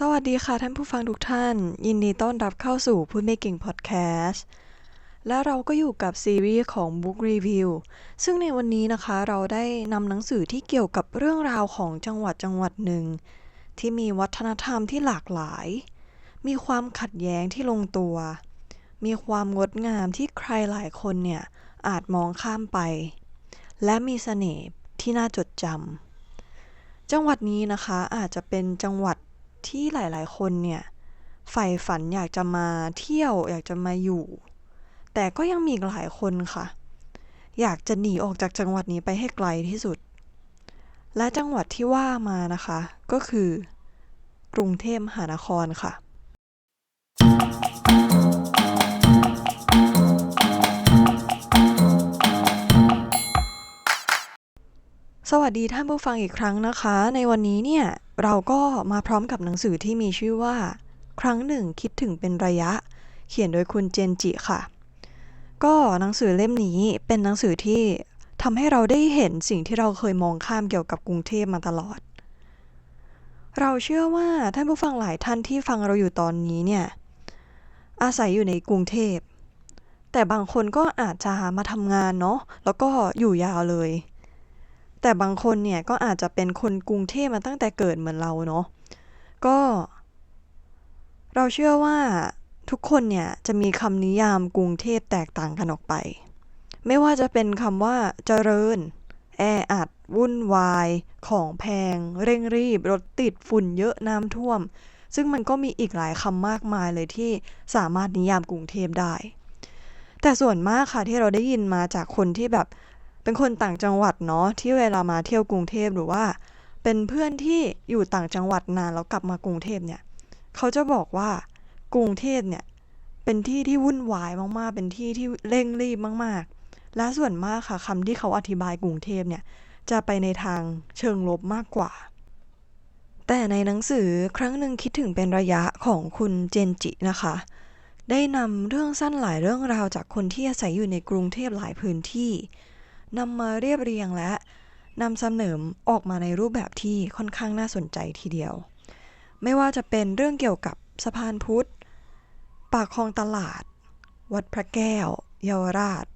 สวัสดีค่ะท่านผู้ฟังทุกท่าน ยินดีต้อนรับเข้าสู่พูดไม่เก่งพอดแคสต์และเราก็อยู่กับซีรีส์ของ Book Review ซึ่งในวันนี้นะคะเราได้นำหนังสือที่เกี่ยวกับเรื่องราวของจังหวัดจังหวัดหนึ่ง ที่มีวัฒนธรรมที่หลากหลาย มีความขัดแย้งที่ลงตัว มีความงดงามที่ใครหลายคนเนี่ยอาจมองข้ามไป และมีเสน่ห์ที่น่าจดจำจังหวัดนี้นะคะอาจจะเป็นจังหวัด ที่หลายๆ คนเนี่ยใฝ่ฝันอยากจะมาเที่ยวอยากจะมาอยู่ แต่ก็ยังมีอีกหลายคนค่ะ อยากจะหนีออกจากจังหวัดนี้ไปให้ไกลที่สุด และจังหวัดที่ว่ามานะคะ ก็คือ กรุงเทพมหานครค่ะสวัสดีท่านผู้ฟังอีกครั้งนะคะ ในวันนี้เนี่ย เราก็มาพร้อมกับหนังสือที่มีชื่อว่า ครั้งหนึ่งคิดถึงเป็นระยะ เขียนโดยคุณเจนจิค่ะ ก็หนังสือเล่มนี้เป็นหนังสือที่ทำให้เราได้เห็นสิ่งที่เราเคยมองข้ามเกี่ยวกับกรุงเทพมาตลอด เราเชื่อว่าท่านผู้ฟังหลายท่านที่ฟังเราอยู่ตอนนี้เนี่ยอาศัยอยู่ในกรุงเทพ แต่บางคนก็อาจจะมาทำงานเนาะแล้วก็อยู่ยาวเลย แต่บางคนเนี่ยก็อาจจะเป็นคนกรุงเทพมาตั้งแต่เกิดเหมือนเราเนาะ ก็ เราเชื่อว่าทุกคนเนี่ยจะมีคำนิยามกรุงเทพแตกต่างกันออกไป ไม่ว่าจะเป็นคำว่าเจริญ แออัด วุ่นวาย ของแพง เร่งรีบ รถติดฝุ่นเยอะน้ำท่วม ซึ่งมันก็มีอีกหลายคำมากมายเลยที่สามารถนิยามกรุงเทพได้ แต่ส่วนมากค่ะที่เราได้ยินมาจากคนที่แบบ เป็นคนต่างจังหวัดเนาะที่เวลามาเที่ยวกรุงเทพหรือว่า เป็นเพื่อนที่อยู่ต่างจังหวัดนานแล้วกลับมากรุงเทพเนี่ยเขาจะบอกว่ากรุงเทพเนี่ยเป็นที่ที่วุ่นวายมากๆ เป็นที่ที่เร่งรีบมากๆ และส่วนมากค่ะคำที่เขาอธิบายกรุงเทพเนี่ยจะไปในทางเชิงลบมากกว่า แต่ในหนังสือครั้งหนึ่งคิดถึงเป็นระยะของคุณเจนจินะคะ ได้นำเรื่องสั้นหลายเรื่องราวจากคนที่อาศัยอยู่ในกรุงเทพหลายพื้นที่ นำมาเรียบเรียงและนำเสนอออกมาในรูปแบบที่ค่อนข้างน่าสนใจทีเดียว ไม่ว่าจะเป็นเรื่องเกี่ยวกับสะพานพุทธ ปากคลองตลาด วัดพระแก้ว เยาวราช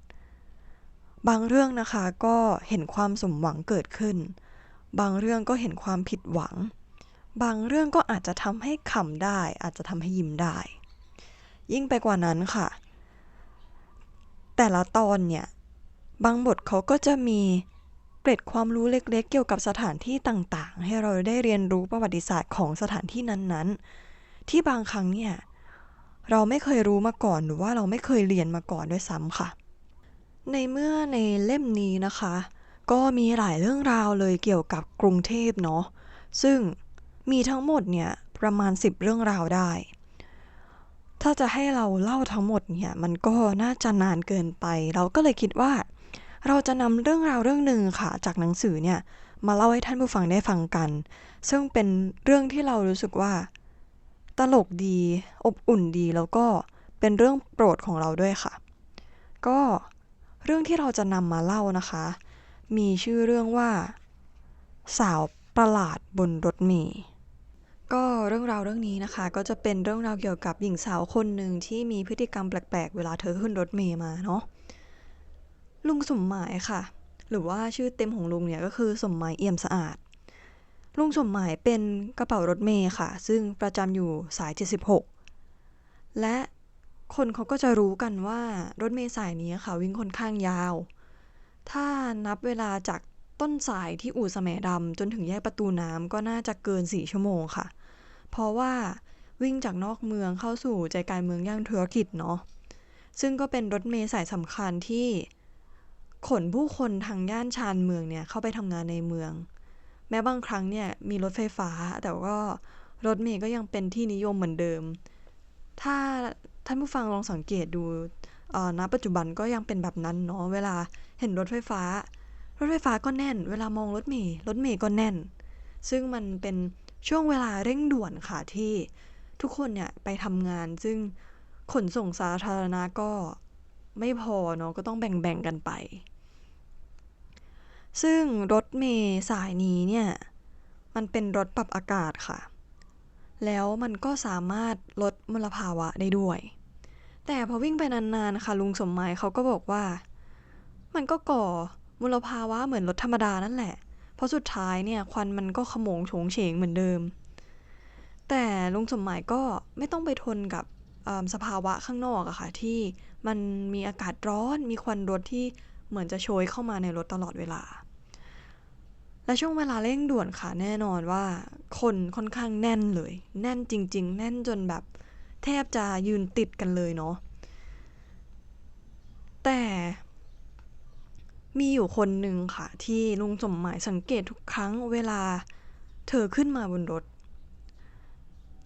บางเรื่องนะคะก็เห็นความสมหวังเกิดขึ้น บางเรื่องก็เห็นความผิดหวัง บางเรื่องก็อาจจะทำให้ขำได้ อาจจะทำให้ยิ้มได้ ยิ่งไปกว่านั้นค่ะ แต่ละตอนเนี่ย บางบทเขาก็จะมีเกร็ดความรู้เล็กๆ เกี่ยวกับสถานที่ต่างๆ ให้เราได้เรียนรู้ประวัติศาสตร์ของสถานที่นั้นๆ ที่บางครั้งเนี่ยเราไม่เคยรู้มาก่อนหรือว่าเราไม่เคยเรียนมาก่อนด้วยซ้ำค่ะ ในเมื่อในเล่มนี้นะคะ ก็มีหลายเรื่องราวเลยเกี่ยวกับกรุงเทพเนาะซึ่งมีทั้งหมดเนี่ยประมาณ 10 เรื่องราวได้ ถ้าจะให้เราเล่าทั้งหมดเนี่ยมันก็น่าจะนานเกินไป เราก็เลยคิดว่า เราจะนำเรื่องราวเรื่องหนึ่งค่ะ จากหนังสือเนี่ย มาเล่าให้ท่านผู้ฟังได้ฟังกัน ซึ่งเป็นเรื่องที่เรารู้สึกว่า ตลกดี อบอุ่นดีแล้วก็เป็นเรื่องโปรดของเราด้วยค่ะ ก็เรื่องที่เราจะนำมาเล่านะคะ มีชื่อเรื่องว่า สาวประหลาดบนรถเมล์ก็เรื่องราวเรื่องนี้นะคะ ก็จะเป็นเรื่องราวเกี่ยวกับหญิงสาวคนหนึ่งที่มีพฤติกรรมแปลกๆ เวลาเธอขึ้นรถเมล์มาเนาะ ลุงสมหมายค่ะ หรือว่าชื่อเต็มของลุงเนี่ยก็คือสมหมายเอี่ยมสะอาด ลุงสมหมายเป็นกระเป๋ารถเมล์ค่ะ ซึ่งประจำอยู่สาย 76 และคนเขาก็จะรู้กันว่ารถเมล์สายนี้ค่ะ วิ่งค่อนข้างยาว ถ้านับเวลาจากต้นสายที่อู่แสมดำจนถึงแยกประตูน้ำก็น่าจะเกิน 4 ชั่วโมงค่ะ เพราะว่าวิ่งจากนอกเมืองเข้าสู่ใจกลางเมืองย่านธุรกิจเนาะซึ่งก็เป็นรถเมล์สายสำคัญที่ ขนผู้คนทางย่านชานเมืองเนี่ยเข้าไปทำงานในเมือง แม้บางครั้งเนี่ยมีรถไฟฟ้า แต่ก็รถเมล์ก็ยังเป็นที่นิยมเหมือนเดิม ถ้าท่านผู้ฟังลองสังเกตดูณปัจจุบันก็ยังเป็นแบบนั้นเนาะเวลาเห็นรถไฟฟ้า รถไฟฟ้าก็แน่น เวลามองรถเมล์รถเมล์ก็แน่น ซึ่งมันเป็นช่วงเวลาเร่งด่วนค่ะที่ทุกคนเนี่ยไปทำงาน ซึ่งขนส่งสาธารณะก็ไม่พอเนาะก็ต้องแบ่งๆกันไป ซึ่งรถเมล์สายนี้เนี่ย มันเป็นรถปรับอากาศค่ะ แล้วมันก็สามารถลดมลภาวะได้ด้วย แต่พอวิ่งไปนานๆค่ะ ลุงสมหมายเขาก็บอกว่า มันก็ก่อมลภาวะเหมือนรถธรรมดานั่นแหละ เพราะสุดท้ายเนี่ยควันมันก็ขโมงโฉงเฉงเหมือนเดิม แต่ลุงสมหมายก็ไม่ต้องไปทนกับเอิ่มสภาวะข้างนอกอะค่ะที่มันมีอากาศร้อนมีควันรถที่ เหมือนจะโชยเข้ามาในรถตลอดเวลา และช่วงเวลาเร่งด่วนค่ะแน่นอนว่า คนค่อนข้างแน่นเลย แน่นจริง ๆ แน่นจนแบบ แทบจะยืนติดกันเลยเนาะแต่มีอยู่คนหนึ่งค่ะ ที่ลุงสมหมายสังเกตทุกครั้งเวลาเธอขึ้นมาบนรถ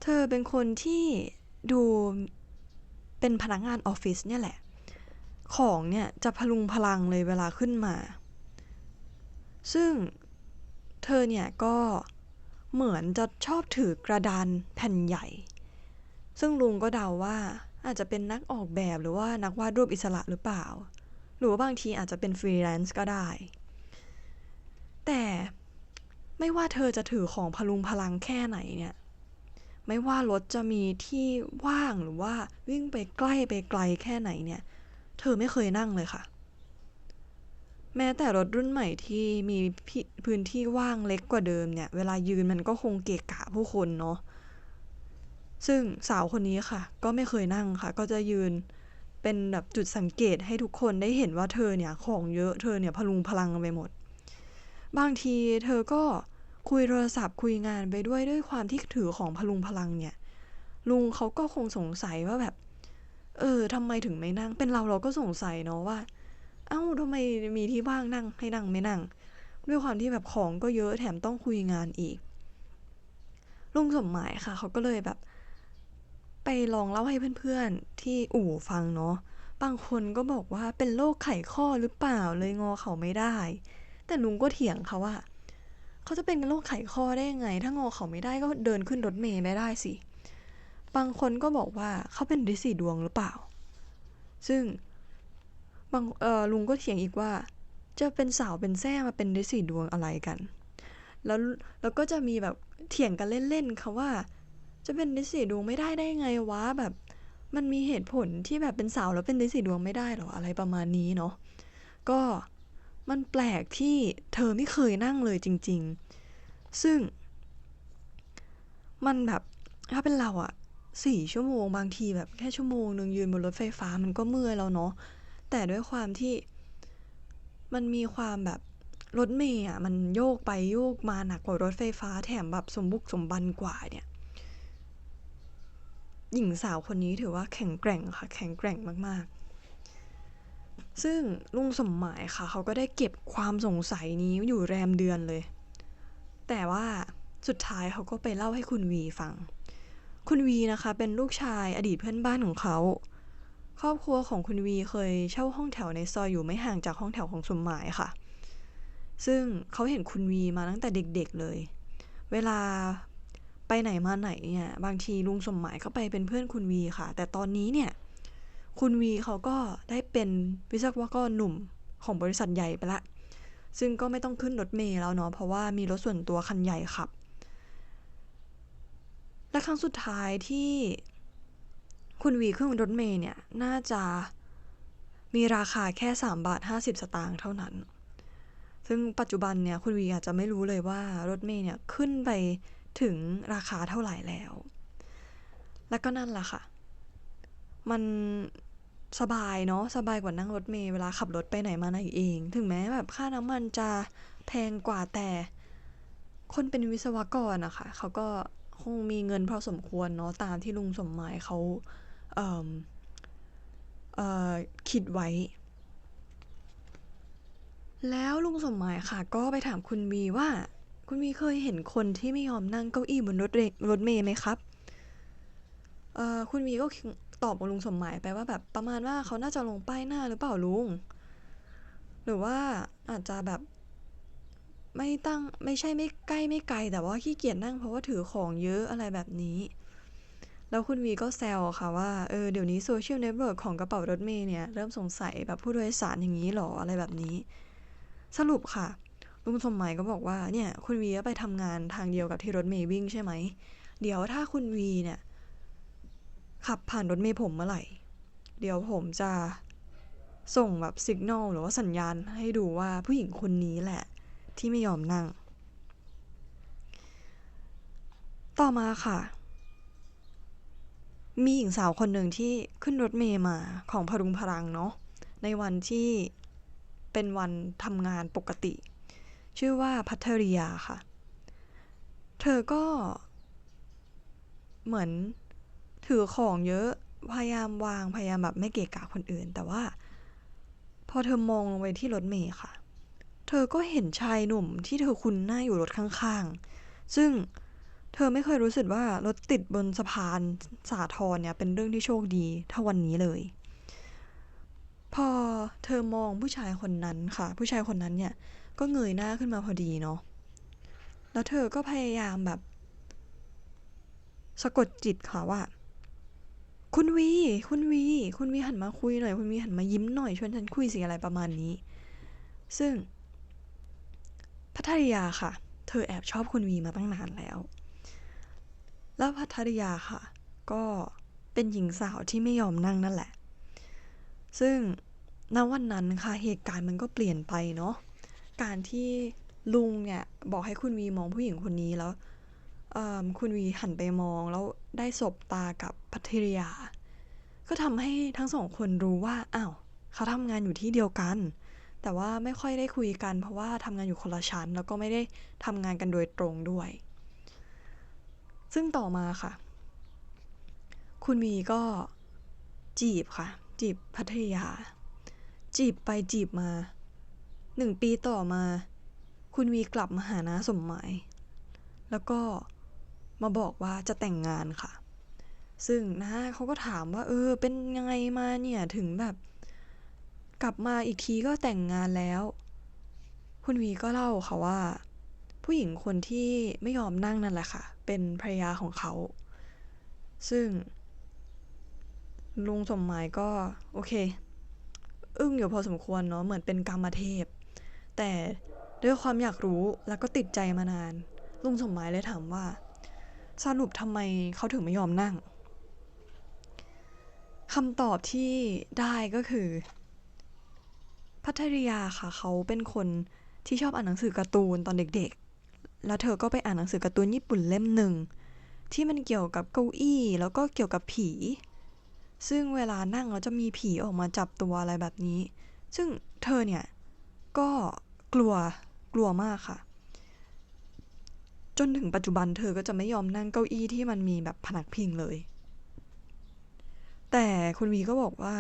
เธอเป็นคนที่ดูเป็นพนักงานออฟฟิศเนี่ยแหละ ของเนี่ยจะพลุงพลังเลยเวลาขึ้นมา ซึ่งเธอเนี่ยก็เหมือนจะชอบถือกระดานแผ่นใหญ่ ซึ่งลุงก็เดาว่าอาจจะเป็นนักออกแบบหรือว่านักวาดรูปอิสระหรือเปล่า หรือว่าบางทีอาจจะเป็นฟรีแลนซ์ก็ได้ แต่ไม่ว่าเธอจะถือของพลุงพลังแค่ไหนเนี่ย ไม่ว่ารถจะมีที่ว่างหรือว่าวิ่งไปใกล้ไปไกลแค่ไหนเนี่ย เธอไม่เคยนั่งเลยค่ะ แม้แต่รถรุ่นใหม่ที่มีพื้นที่ว่างเล็กกว่าเดิมเนี่ย เวลายืนมันก็คงเกะกะผู้คนเนาะซึ่งสาวคนนี้ค่ะ ก็ไม่เคยนั่งค่ะ ก็จะยืนเป็นแบบจุดสังเกตให้ทุกคนได้เห็นว่าเธอเนี่ยของเยอะเธอเนี่ยพลุงพลังไปหมด บางทีเธอก็คุยโทรศัพท์คุยงานไปด้วยด้วยความที่ถือของพลุงพลังเนี่ย ลุงเขาก็คงสงสัยว่าแบบ เออทำไมถึงไม่นั่ง เป็นเราเราก็สงสัยเนาะว่า เอ้าทำไมมีที่ว่างนั่งให้นั่งไม่นั่ง ด้วยความที่แบบของก็เยอะแถมต้องคุยงานอีก ลุงสมหมายค่ะ เขาก็เลยแบบ ไปลองเล่าให้เพื่อนๆที่อู่ฟังเนาะบางคนก็บอกว่าเป็นโรคไขข้อหรือเปล่าเลยงอเขาไม่ได้ แต่ลุงก็เถียงเขาว่าเขาจะเป็นโรคไขข้อได้ยังไง ถ้างอเขาไม่ได้ก็เดินขึ้นรถเมล์ไม่ได้สิ บางคนก็บอกว่าเขาเป็นฤทธิ์สีดวงหรือเปล่า ซึ่งบางเออลุงก็เถียงอีกว่า จะเป็นสาวเป็นแซ่มาเป็นฤทธิ์สีดวงอะไรกัน แล้วแล้วก็จะมีแบบเถียงกันเล่นๆค่ะว่า จะเป็นฤทธิ์สีดวงไม่ได้ได้ไงวะแบบ มันมีเหตุผลที่แบบเป็นสาวแล้วเป็นฤทธิ์สีดวงไม่ได้หรออะไรประมาณนี้เนาะก็มันแปลกที่เธอไม่เคยนั่งเลยจริง ๆ ซึ่ง มันแบบถ้าเป็นเราอะ สี่ชั่วโมงบางทีแบบแค่ชั่วโมงหนึ่งยืนบนรถไฟฟ้ามันก็เมื่อยแล้วเนาะแต่ด้วยความที่มันมีความแบบรถเมย์อะมันโยกไปโยกมาหนักกว่ารถไฟฟ้าแถมแบบสมบุกสมบันกว่าเนี่ย หญิงสาวคนนี้ถือว่าแข็งแกร่งค่ะ แข็งแกร่งมากๆ ซึ่งลุงสมหมายค่ะ เขาก็ได้เก็บความสงสัยนี้อยู่แรมเดือนเลย แต่ว่าสุดท้ายเขาก็ไปเล่าให้คุณวีฟัง คุณวีนะคะ เป็นลูกชายอดีตเพื่อนบ้านของเขา ครอบครัวของคุณวีเคยเช่าห้องแถวในซอยอยู่ไม่ห่างจากห้องแถวของสมหมายค่ะ ซึ่งเขาเห็นคุณวีมาตั้งแต่เด็กๆเลย เวลาไปไหนมาไหนเนี่ยบางทีลุงสมหมายก็ไปเป็นเพื่อนคุณวีค่ะ แต่ตอนนี้เนี่ย คุณวีเขาก็ได้เป็นวิศวกรหนุ่มของบริษัทใหญ่ไปละ ซึ่งก็ไม่ต้องขึ้นรถเมล์แล้วเนาะเพราะว่ามีรถส่วนตัวคันใหญ่ขับ และครั้งสุดท้ายที่คุณวีขึ้นรถเมล์เนี่ย น่าจะมีราคาแค่ 3 บาท 50 สตางค์เท่านั้น ซึ่งปัจจุบันเนี่ย คุณวีอาจจะไม่รู้เลยว่ารถเมล์เนี่ย ขึ้นไปถึงราคาเท่าไหร่แล้ว แล้วก็นั่นแหละค่ะ มันสบายเนาะสบายกว่านั่งรถเมล์เวลาขับรถไปไหนมาไหนเอง ถึงแม้แบบค่าน้ำมันจะแพงกว่าแต่ คนเป็นวิศวกรนะคะเขาก็ คงมีเงินพอสมควรเนาะตามที่ลุงสมหมายเขาเอ่อเอ่อคิดไว้ แล้วลุงสมหมายค่ะ ก็ไปถามคุณวีว่า คุณวีเคยเห็นคนที่ไม่ยอมนั่งเก้าอี้บนรถเรรถเมล์ไหมครับเอ่อคุณวีก็ตอบกับลุงสมหมายไปว่าแบบประมาณว่าเขาน่าจะลงป้ายหน้าหรือเปล่าลุง หรือว่าอาจจะแบบ ไม่ตั้งไม่ใช่ไม่ใกล้ไม่ไกล แต่ว่าขี้เกียจนั่งเพราะว่าถือของเยอะอะไรแบบนี้ แล้วคุณวีก็แซวค่ะว่าเออเดี๋ยวนี้โซเชียลเน็ตเวิร์กของกระเป๋ารถเมล์เนี่ย เริ่มสงสัยแบบผู้โดยสารอย่างนี้หรออะไรแบบนี้ สรุปค่ะ ลุงสมหมายก็บอกว่าเนี่ย คุณวีไปทำงานทางเดียวกับที่รถเมล์วิ่งใช่ไหมเดี๋ยวถ้าคุณวีเนี่ย ขับผ่านรถเมล์ผมเมื่อไหร่ เดี๋ยวผมจะส่งแบบสัญญาณหรือว่าสัญญาณให้ดูว่าผู้หญิงคนนี้แหละ ที่ไม่ยอมนั่ง ต่อมาค่ะ มีหญิงสาวคนหนึ่งที่ขึ้นรถเมล์มาของพรุงพรังเนาะในวันที่เป็นวันทำงานปกติ ชื่อว่าพัทริยาค่ะ เธอก็ เหมือนถือของเยอะพยายามวางพยายามแบบไม่เกะกะคนอื่น แต่ว่า พอเธอมองลงไปที่รถเมล์ค่ะ เธอก็เห็นชายหนุ่มที่เธอคุ้นหน้าอยู่รถข้างๆ ซึ่งเธอไม่เคยรู้สึกว่ารถติดบนสะพานสาทรเนี่ยเป็นเรื่องที่โชคดีเท่าวันนี้เลย พอเธอมองผู้ชายคนนั้นค่ะ ผู้ชายคนนั้นเนี่ยก็เงยหน้าขึ้นมาพอดีเนาะแล้วเธอก็พยายามแบบ สะกดจิตค่ะว่า คุณวี คุณวี คุณวีหันมาคุยหน่อย คุณวีหันมายิ้มหน่อยชวนฉันคุยสิอะไรประมาณนี้ ซึ่ง พัทริยาค่ะ เธอแอบชอบคุณวีมาตั้งนานแล้ว แล้วพัทริยาค่ะ ก็เป็นหญิงสาวที่ไม่ยอมนั่งนั่นแหละ ซึ่งณวันนั้นค่ะเหตุการณ์มันก็เปลี่ยนไปเนาะ การที่ลุงเนี่ยบอกให้คุณวีมองผู้หญิงคนนี้แล้วคุณวีหันไปมองแล้วได้สบตากับพัทริยา ก็ทำให้ทั้งสองคนรู้ว่าอ้าวเขาทำงานอยู่ที่เดียวกัน แต่ว่าไม่ค่อยได้คุยกัน เพราะว่าทำงานอยู่คนละชั้น แล้วก็ไม่ได้ทำงานกันโดยตรงด้วย ซึ่งต่อมาค่ะ คุณวีก็จีบค่ะ จีบพัทยา จีบไปจีบมาหนึ่งปีต่อมา คุณวีกลับมาหาน้าสมหมาย แล้วก็มาบอกว่าจะแต่งงานค่ะ ซึ่งน้าเขาก็ถามว่า เออ เป็นยังไงมาเนี่ยถึงแบบ กลับมาอีกทีก็แต่งงานแล้ว คุณวีก็เล่าค่ะว่า ผู้หญิงคนที่ไม่ยอมนั่งนั่นแหละค่ะ เป็นภรรยาของเขา ซึ่ง ลุงสมหมายก็ โอเค อึ้งอยู่พอสมควรเนาะเหมือนเป็นกรรมเทพ แต่ด้วยความอยากรู้แล้วก็ติดใจมานาน ลุงสมหมายเลยถามว่า สรุปทำไมเขาถึงไม่ยอมนั่งคำตอบที่ได้ก็คือ พัทริยาค่ะเขาเป็นคนที่ชอบอ่านหนังสือการ์ตูนตอนเด็กๆ แล้วเธอก็ไปอ่านหนังสือการ์ตูนญี่ปุ่นเล่มหนึ่งที่มันเกี่ยวกับเก้าอี้แล้วก็เกี่ยวกับผี ซึ่งเวลานั่งแล้วจะมีผีออกมาจับตัวอะไรแบบนี้ ซึ่งเธอเนี่ยก็กลัวกลัวมากค่ะ จนถึงปัจจุบันเธอก็จะไม่ยอมนั่งเก้าอี้ที่มันมีแบบพนักพิงเลย แต่คุณวีก็บอกว่า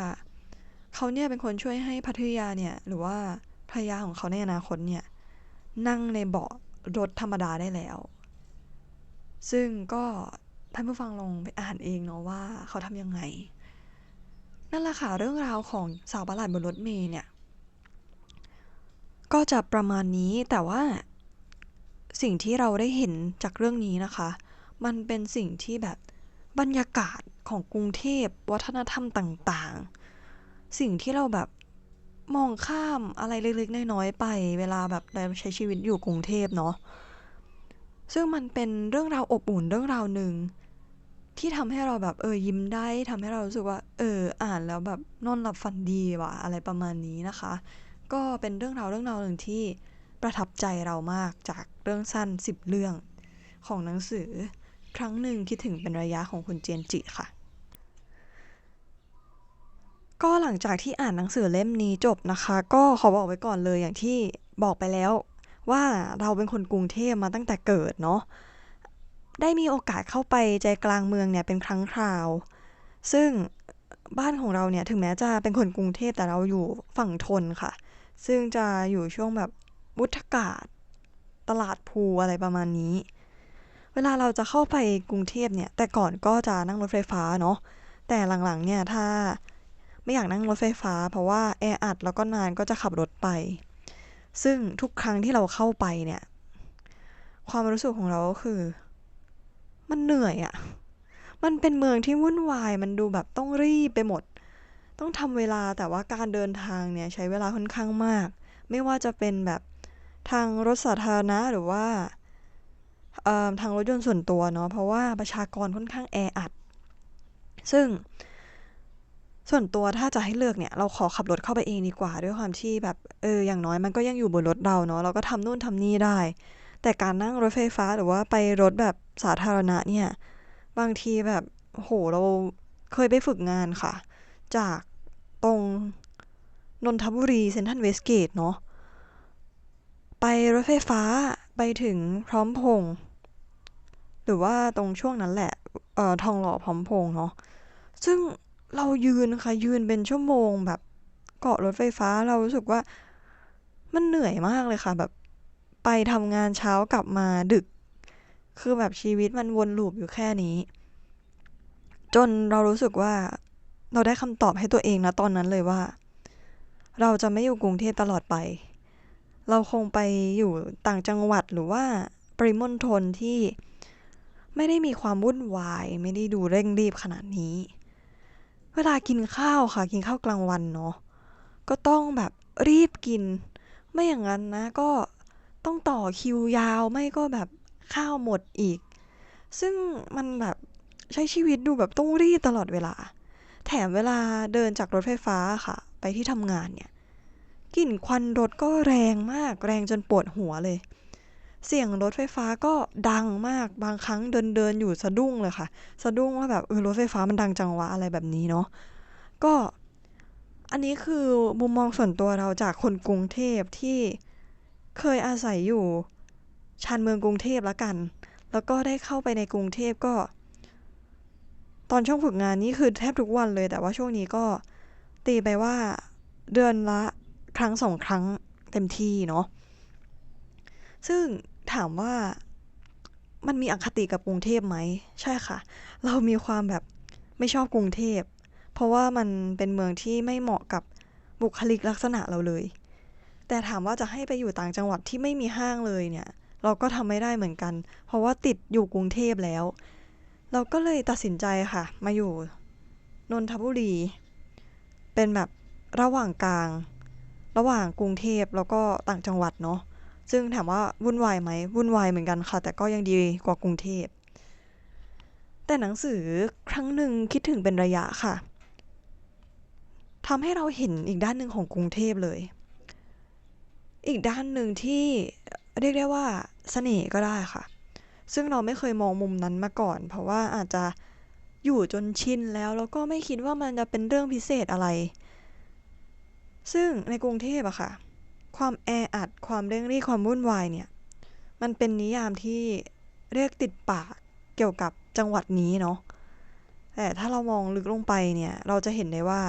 เขาเนี่ยเป็นคนช่วยให้พัทยาเนี่ยหรือว่าภรรยาของเขาในอนาคตเนี่ยนั่งในเบาะรถธรรมดาได้แล้ว ซึ่งก็ท่านผู้ฟังลองไปอ่านเองเนาะว่าเขาทำยังไง นั่นแหละค่ะเรื่องราวของสาวประหลาดบนรถเมล์เนี่ย ก็จะประมาณนี้แต่ว่าสิ่งที่เราได้เห็นจากเรื่องนี้นะคะ มันเป็นสิ่งที่แบบบรรยากาศของกรุงเทพวัฒนธรรมต่างๆ สิ่งที่เราแบบมองข้ามอะไรเล็กๆน้อยๆไป เวลาแบบเราใช้ชีวิตอยู่กรุงเทพเนาะซึ่งมันเป็นเรื่องราวอบอุ่นเรื่องราวหนึ่งที่ทำให้เราแบบเออยิ้มได้ทำให้เรารู้สึกว่า เอออ่านแล้วแบบนอนหลับฝันดีว่ะอะไรประมาณนี้นะคะ ก็เป็นเรื่องราวเรื่องราวหนึ่งที่ประทับใจเรามากจากเรื่องสั้นสิบเรื่องของหนังสือ ครั้งหนึ่งคิดถึงเป็นระยะของคุณเจนจิค่ะ ก็หลังจากที่อ่านหนังสือเล่มนี้จบนะคะ ก็ขอบอกไว้ก่อนเลยอย่างที่บอกไปแล้ว ว่าเราเป็นคนกรุงเทพมาตั้งแต่เกิดเนาะได้มีโอกาสเข้าไปใจกลางเมืองเนี่ยเป็นครั้งคราว ซึ่งบ้านของเราเนี่ยถึงแม้จะเป็นคนกรุงเทพแต่เราอยู่ฝั่งทนค่ะ ซึ่งจะอยู่ช่วงแบบวุฒากาศตลาดพลูอะไรประมาณนี้ เวลาเราจะเข้าไปกรุงเทพเนี่ย แต่ก่อนก็จะนั่งรถไฟฟ้าเนาะแต่หลังๆเนี่ยถ้า ไม่อยากนั่งรถไฟฟ้า เพราะว่าแออัดแล้วก็นานก็จะขับรถไป ซึ่งทุกครั้งที่เราเข้าไปเนี่ย ความรู้สึกของเราก็คือ มันเหนื่อยอะมันเป็นเมืองที่วุ่นวาย มันดูแบบต้องรีบไปหมด ต้องทำเวลาแต่ว่าการเดินทางเนี่ยใช้เวลาค่อนข้างมาก ไม่ว่าจะเป็นแบบทางรถสาธารณะหรือว่าทางรถยนต์ส่วนตัวเนาะเพราะว่าประชากรค่อนข้างแออัด ซึ่ง ส่วนตัวถ้าจะให้เลือกเนี่ยเราขอขับรถเข้าไปเองดีกว่า ด้วยความที่แบบเอออย่างน้อยมันก็ยังอยู่บนรถเราเนาะเราก็ทำนู่นทำนี่ได้ แต่การนั่งรถไฟฟ้าหรือว่าไปรถแบบสาธารณะเนี่ยบางทีแบบโหเราเคยไปฝึกงานค่ะ จากตรงนนทบุรีเซนทรัลเวสเกตเนาะไปรถไฟฟ้าไปถึงพร้อมพงษ์หรือว่าตรงช่วงนั้นแหละเอ่อทองหล่อพร้อมพงษ์เนาะซึ่ง เรายืนค่ะยืนเป็นชั่วโมงแบบเกาะรถไฟฟ้าเรารู้สึกว่ามันเหนื่อยมากเลยค่ะ แบบไปทำงานเช้ากลับมาดึก คือแบบชีวิตมันวนลูปอยู่แค่นี้ จนเรารู้สึกว่าเราได้คำตอบให้ตัวเองนะตอนนั้นเลยว่า เราจะไม่อยู่กรุงเทพตลอดไป เราคงไปอยู่ต่างจังหวัดหรือว่าปริมณฑลที่ไม่ได้มีความวุ่นวาย ไม่ได้ดูเร่งรีบขนาดนี้ เวลากินข้าวค่ะ กินข้าวกลางวันเนาะก็ต้องแบบรีบกิน ไม่อย่างนั้นนะ ก็ต้องต่อคิวยาวไม่ก็แบบข้าวหมดอีก ซึ่งมันแบบใช้ชีวิตดูแบบต้องรีบตลอดเวลา แถมเวลาเดินจากรถไฟฟ้าค่ะ ไปที่ทำงานเนี่ยกลิ่นควันรถก็แรงมากแรงจนปวดหัวเลย เสียงรถไฟฟ้าก็ดังมากบางครั้งเดินเดินอยู่สะดุ้งเลยค่ะ สะดุ้งว่าแบบเออรถไฟฟ้ามันดังจังวะอะไรแบบนี้เนาะก็อันนี้คือมุมมองส่วนตัวเราจากคนกรุงเทพที่เคยอาศัยอยู่ชานเมืองกรุงเทพแล้วกัน แล้วก็ได้เข้าไปในกรุงเทพก็ ตอนช่วงฝึกงานนี้คือแทบทุกวันเลย แต่ว่าช่วงนี้ก็ตีไปว่าเดือนละครั้งสองครั้งเต็มที่เนาะซึ่ง ถามว่ามันมีอคติกับกรุงเทพไหม ใช่ค่ะ เรามีความแบบไม่ชอบกรุงเทพ เพราะว่ามันเป็นเมืองที่ไม่เหมาะกับบุคลิกลักษณะเราเลย แต่ถามว่าจะให้ไปอยู่ต่างจังหวัดที่ไม่มีห้างเลยเนี่ย เราก็ทำไม่ได้เหมือนกัน เพราะว่าติดอยู่กรุงเทพแล้ว เราก็เลยตัดสินใจค่ะ มาอยู่นนทบุรี เป็นแบบระหว่างกลาง ระหว่างกรุงเทพแล้วก็ต่างจังหวัดเนาะ ซึ่งถามว่าวุ่นวายไหมวุ่นวายเหมือนกันค่ะ แต่ก็ยังดีกว่ากรุงเทพ แต่หนังสือครั้งหนึ่งคิดถึงเป็นระยะค่ะทำให้เราเห็นอีกด้านหนึ่งของกรุงเทพเลย อีกด้านหนึ่งที่เรียกได้ว่าเสน่ห์ก็ได้ค่ะ ซึ่งเราไม่เคยมองมุมนั้นมาก่อน เพราะว่าอาจจะอยู่จนชินแล้ว แล้วก็ไม่คิดว่ามันจะเป็นเรื่องพิเศษอะไร ซึ่งในกรุงเทพอะค่ะ ความแออัดความเร่งรีบความวุ่นวายเนี่ยมันเป็นนิยามที่เรียกติดปากเกี่ยวกับจังหวัดนี้เนาะแต่ถ้าเรามองลึกลงไปเนี่ยเราจะเห็นได้ว่า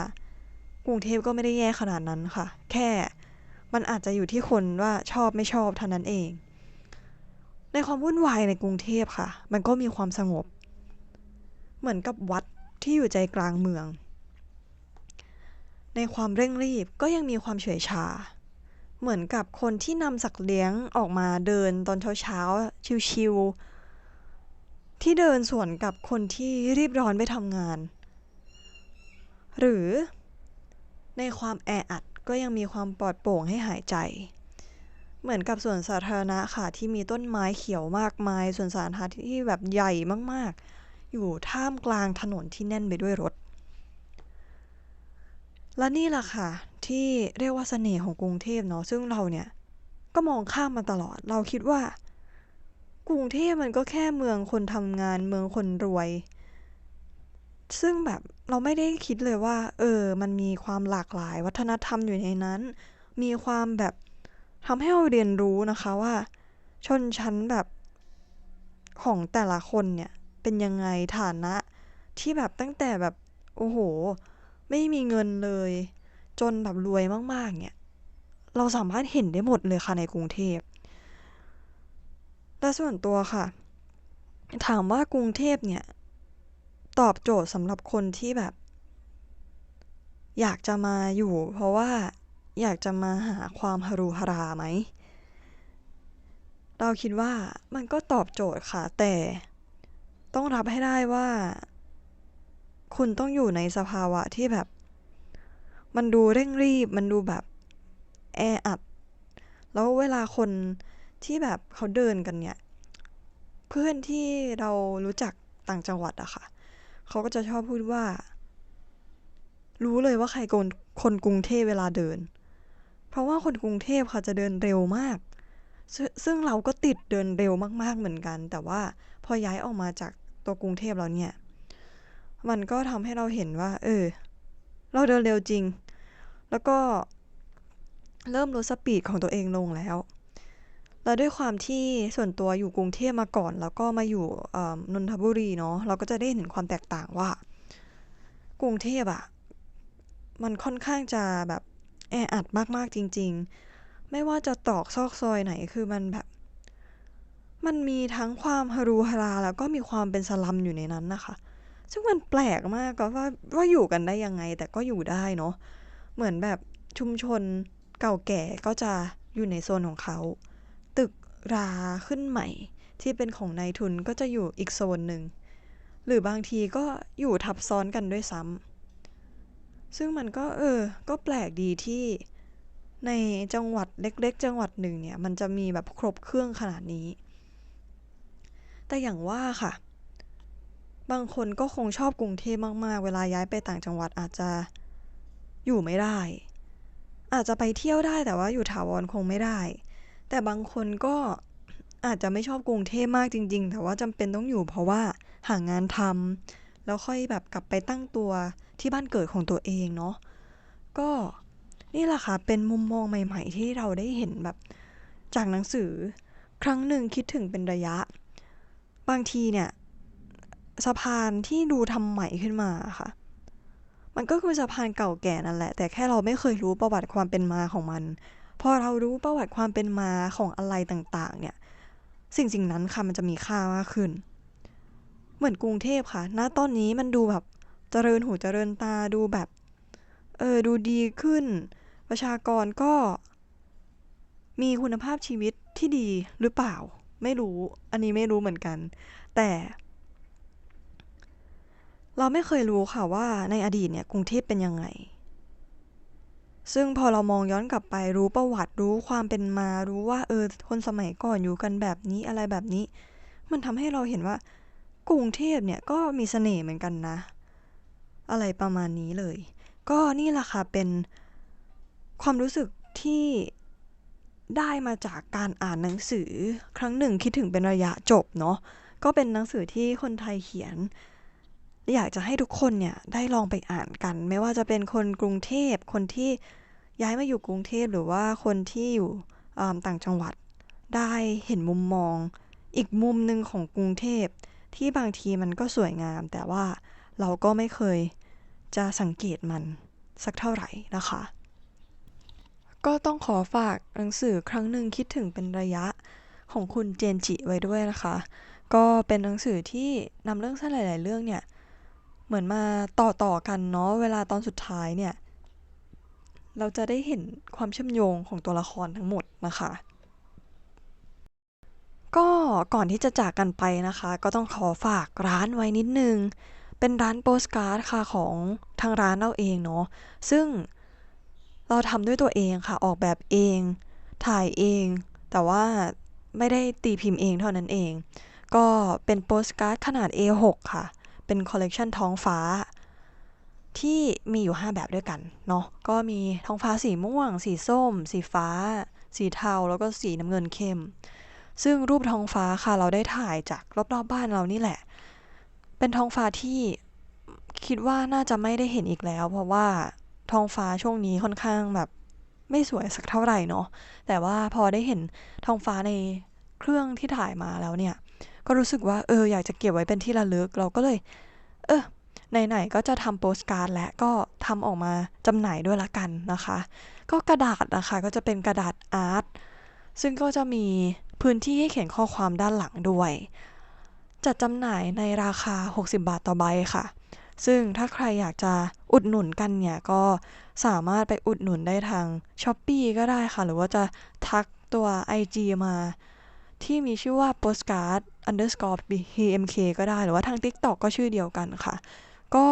กรุงเทพก็ไม่ได้แย่ขนาดนั้นค่ะ แค่มันอาจจะอยู่ที่คนว่าชอบไม่ชอบเท่านั้นเอง ในความวุ่นวายในกรุงเทพค่ะ มันก็มีความสงบ เหมือนกับวัดที่อยู่ใจกลางเมือง ในความเร่งรีบก็ยังมีความเฉยชา เหมือนกับคนที่นำสัตว์เลี้ยงออกมาเดินตอนเช้าๆ ชิวๆ ที่เดินสวนกับคนที่รีบร้อนไปทำงาน หรือในความแออัดก็ยังมีความปลอดโปร่งให้หายใจ เหมือนกับสวนสาธารณะค่ะที่มีต้นไม้เขียวมากมายสวนสาธารณะที่แบบใหญ่มากๆ อยู่ท่ามกลางถนนที่แน่นไปด้วยรถ และนี่แหละค่ะ ที่เรียกว่าเสน่ห์ของกรุงเทพเนาะซึ่งเราเนี่ยก็มองข้ามมาตลอด เราคิดว่า กรุงเทพมันก็แค่เมืองคนทำงานเมืองคนรวย ซึ่งแบบเราไม่ได้คิดเลยว่า เออ มันมีความหลากหลายวัฒนธรรมอยู่ในนั้น มีความแบบทำให้เราเรียนรู้นะคะว่า ชนชั้นแบบของแต่ละคนเนี่ยเป็นยังไงฐานะที่แบบตั้งแต่แบบ โอ้โห ไม่มีเงินเลย จนแบบรวยมากๆเนี่ยเราสามารถเห็นได้หมดเลยค่ะในกรุงเทพและส่วนตัวค่ะ ถามว่ากรุงเทพเนี่ย ตอบโจทย์สำหรับคนที่แบบ อยากจะมาอยู่ เพราะว่าอยากจะมาหาความฮารุฮาราไหม เราคิดว่ามันก็ตอบโจทย์ค่ะ แต่ต้องรับให้ได้ว่า คุณต้องอยู่ในสภาวะที่แบบ มันดูเร่งรีบ มันดูแบบแออัด แล้วเวลาคนที่แบบเขาเดินกันเนี่ย เพื่อนที่เรารู้จักต่างจังหวัดอะค่ะ เขาก็จะชอบพูดว่า รู้เลยว่าใครคนคนกรุงเทพเวลาเดิน เพราะว่าคนกรุงเทพค่ะจะเดินเร็วมากซซึ่งเราก็ติดเดินเร็วมาก ๆเหมือนกัน แต่ว่าพอย้ายออกมาจากตัวกรุงเทพแล้วเนี่ย มันก็ทำให้เราเห็นว่า เออ เราเดินเร็วจริง แล้วก็เริ่มลดสปีดของตัวเองลงแล้ว แล้วด้วยความที่ส่วนตัวอยู่กรุงเทพมาก่อน แล้วก็มาอยู่นนทบุรีเนาะเราก็จะได้เห็นความแตกต่างว่า กรุงเทพอะมันค่อนข้างจะแบบแออัดมากๆจริง ๆ ไม่ว่าจะตอกซอกซอยไหนคือมันแบบ มันมีทั้งความฮารูฮาราแล้วก็มีความเป็นสลัมอยู่ในนั้นนะคะ ซึ่งมันแปลกมากก็ว่าว่าอยู่กันได้ยังไงแต่ก็อยู่ได้เนาะ เหมือนแบบชุมชนเก่าแก่ก็จะอยู่ในโซนของเขา ตึกราขึ้นใหม่ ที่เป็นของนายทุนก็จะอยู่อีกโซนหนึ่ง หรือบางทีก็อยู่ทับซ้อนกันด้วยซ้ำซึ่งมันก็เออ ก็แปลกดีที่ในจังหวัดเล็ก ๆ จังหวัดหนึ่งเนี่ย มันจะมีแบบครบเครื่องขนาดนี้ แต่อย่างว่าค่ะ บางคนก็คงชอบกรุงเทพมาก ๆ เวลาย้ายไปต่างจังหวัดอาจจะ อยู่ไม่ได้ อาจจะไปเที่ยวได้แต่ว่าอยู่ถาวรคงไม่ได้ แต่บางคนก็อาจจะไม่ชอบกรุงเทพมากจริง ๆ แต่ว่าจำเป็นต้องอยู่เพราะว่าหางานทำแล้วค่อยแบบกลับไปตั้งตัวที่บ้านเกิดของตัวเองเนาะก็นี่แหละค่ะเป็นมุมมองใหม่ ๆ ที่เราได้เห็นแบบจากหนังสือครั้งหนึ่งคิดถึงเป็นระยะ บางทีเนี่ยสะพานที่ดูทำใหม่ขึ้นมาค่ะ มันก็คือสะพานเก่าแก่นั่นแหละ แต่แค่เราไม่เคยรู้ประวัติความเป็นมาของมัน พอเรารู้ประวัติความเป็นมาของอะไรต่างๆ เนี่ย สิ่งสิ่งนั้นค่ะมันจะมีค่ามากขึ้น เหมือนกรุงเทพค่ะ ณ ตอนนี้มันดูแบบเจริญหูเจริญตาดูแบบ เออ ดูดีขึ้น ประชากรก็มีคุณภาพชีวิตที่ดีหรือเปล่า ไม่รู้ อันนี้ไม่รู้เหมือนกัน แต่ เราไม่เคยรู้ค่ะว่าในอดีตเนี่ยกรุงเทพเป็นยังไง ซึ่งพอเรามองย้อนกลับไปรู้ประวัติรู้ความเป็นมารู้ว่าเออคนสมัยก่อนอยู่กันแบบนี้อะไรแบบนี้ มันทำให้เราเห็นว่ากรุงเทพเนี่ยก็มีเสน่ห์เหมือนกันนะ อะไรประมาณนี้เลย ก็นี่แหละค่ะเป็นความรู้สึกที่ได้มาจากการอ่านหนังสือครั้งหนึ่งคิดถึงเป็นระยะจบเนาะก็เป็นหนังสือที่คนไทยเขียน อยากจะให้ทุกคนเนี่ยได้ลองไปอ่านกัน ไม่ว่าจะเป็นคนกรุงเทพคนที่ย้ายมาอยู่กรุงเทพหรือว่าคนที่อยู่ต่างจังหวัด ได้เห็นมุมมอง อีกมุมหนึ่งของกรุงเทพที่บางทีมันก็สวยงาม แต่ว่าเราก็ไม่เคยจะสังเกตมันสักเท่าไหร่นะคะ ก็ต้องขอฝากหนังสือครั้งหนึ่งคิดถึงเป็นระยะของคุณเจนจิไว้ด้วยนะคะ ก็เป็นหนังสือที่นำเรื่องสั้นหลาย ๆ เรื่องเนี่ย เหมือนมาต่อต่อกันเนาะเวลาตอนสุดท้ายเนี่ย เราจะได้เห็นความเชื่อมโยงของตัวละครทั้งหมดนะคะ ก็ก่อนที่จะจากกันไปนะคะ ก็ต้องขอฝากร้านไว้นิดนึง เป็นร้านโปสการ์ดค่ะของทางร้านเราเองเนาะซึ่งเราทำด้วยตัวเองค่ะออกแบบเอง ถ่ายเอง แต่ว่าไม่ได้ตีพิมพ์เองเท่านั้นเอง ก็เป็นโปสการ์ดขนาด A6 ค่ะ เป็นคอลเลกชันท้องฟ้า ที่มีอยู่ 5 แบบด้วยกันเนาะก็มีท้องฟ้าสีม่วง สีส้ม สีฟ้า สีเทา แล้วก็สีน้ำเงินเข้ม ซึ่งรูปท้องฟ้าค่ะเราได้ถ่ายจากรอบๆบบ้านเรานี่แหละ เป็นท้องฟ้าที่คิดว่าน่าจะไม่ได้เห็นอีกแล้ว เพราะว่าท้องฟ้าช่วงนี้ค่อนข้างแบบไม่สวยสักเท่าไหร่เนาะแต่ว่าพอได้เห็นท้องฟ้าใน เครื่องที่ถ่ายมาแล้วเนี่ย ก็รู้สึกว่าเอออยากจะเก็บไว้เป็นที่ระลึก เราก็เลย เออไหนๆก็จะทำโปสการ์ดและก็ทำออกมาจำหน่ายด้วยละกันนะคะ ก็กระดาษนะคะก็จะเป็นกระดาษอาร์ตซึ่งก็จะมีพื้นที่ให้เขียนข้อความด้านหลังด้วยจัดจำหน่ายในราคา 60 บาทต่อใบค่ะ ซึ่งถ้าใครอยากจะอุดหนุนกันเนี่ย ก็สามารถไปอุดหนุนได้ทาง s h อ p e e ก็ได้ค่ะ หรือว่าจะทักตัว IG มา ที่มีชื่อว่า postcard underscore pmk ก็ได้หรือว่าทาง TikTok ก็ชื่อเดียวกันค่ะ ก็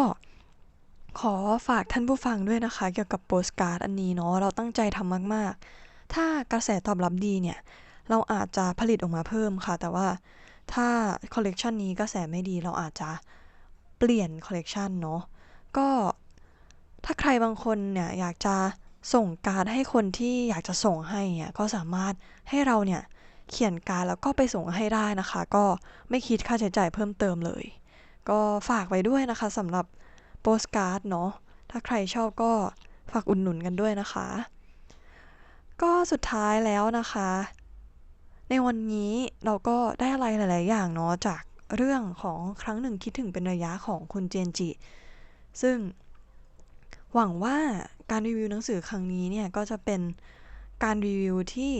ขอฝากท่านผู้ฟังด้วยนะคะ เกี่ยวกับโปสการ์ดอันนี้เนาะเราตั้งใจทำมาก ๆ ถ้ากระแสตอบรับดีเนี่ย เราอาจจะผลิตออกมาเพิ่มค่ะ แต่ว่าถ้าคอลเลกชันนี้กระแสไม่ดีเราอาจจะเปลี่ยนคอลเลกชันเนาะก็ถ้าใครบางคนเนี่ยอยากจะส่งการ์ดให้คนที่อยากจะส่งให้เนี่ยก็สามารถให้เราเนี่ย เขียนการแล้วก็ไปส่งให้ได้นะคะ ก็ไม่คิดค่าใช้จ่ายเพิ่มเติมเลย ก็ฝากไว้ด้วยนะคะสำหรับโปสการ์ดเนาะถ้าใครชอบก็ฝากอุดหนุนกันด้วยนะคะ ก็สุดท้ายแล้วนะคะ ในวันนี้เราก็ได้อะไรหลาย ๆ อย่างเนาะจากเรื่องของครั้งหนึ่งคิดถึงเป็นระยะของคุณเจนจิ ซึ่งหวังว่าการรีวิวหนังสือครั้งนี้เนี่ย ก็จะเป็นการรีวิวที่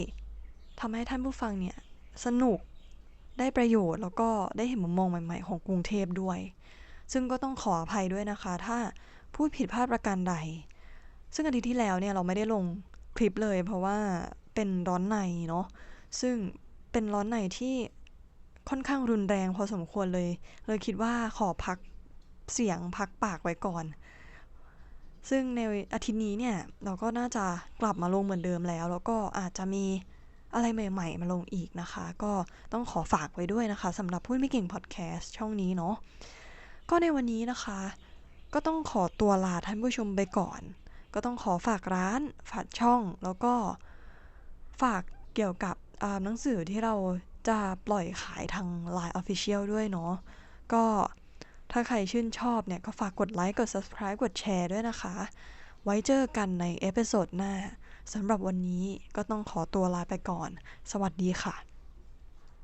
ทำให้ท่านผู้ฟังเนี่ยสนุกได้ประโยชน์แล้วก็ได้เห็นมุมมองใหม่ ๆ ของกรุงเทพด้วย ซึ่งก็ต้องขออภัยด้วยนะคะ ถ้าพูดผิดพลาดประการใด ซึ่งอาทิตย์ที่แล้วเนี่ยเราไม่ได้ลงคลิปเลย เพราะว่าเป็นร้อนในเนาะซึ่งเป็นร้อนในที่ค่อนข้างรุนแรงพอสมควรเลย เลยคิดว่าขอพักเสียงพักปากไว้ก่อน ซึ่งในอาทิตย์นี้เนี่ยเราก็น่าจะกลับมาลงเหมือนเดิมแล้ว แล้วก็อาจจะมี อะไรใหม่ๆ มาลงอีกนะคะ ก็ต้องขอฝากไว้ด้วยนะคะสำหรับพูดไม่เก่งพอดแคสต์ช่องนี้เนาะก็ในวันนี้นะคะ ก็ต้องขอตัวลาท่านผู้ชมไปก่อน ก็ต้องขอฝากร้าน ฝากช่อง แล้วก็ฝากเกี่ยวกับหนังสือที่เราจะปล่อยขายทาง Line Official ด้วยเนาะก็ถ้าใครชื่นชอบเนี่ย ก็ฝากกดไลค์ กด Subscribe กดแชร์ด้วยนะคะ ไว้เจอกันในเอพิโซดหน้า สำหรับวันนี้ก็ต้องขอตัวลาไปก่อน สวัสดีค่ะ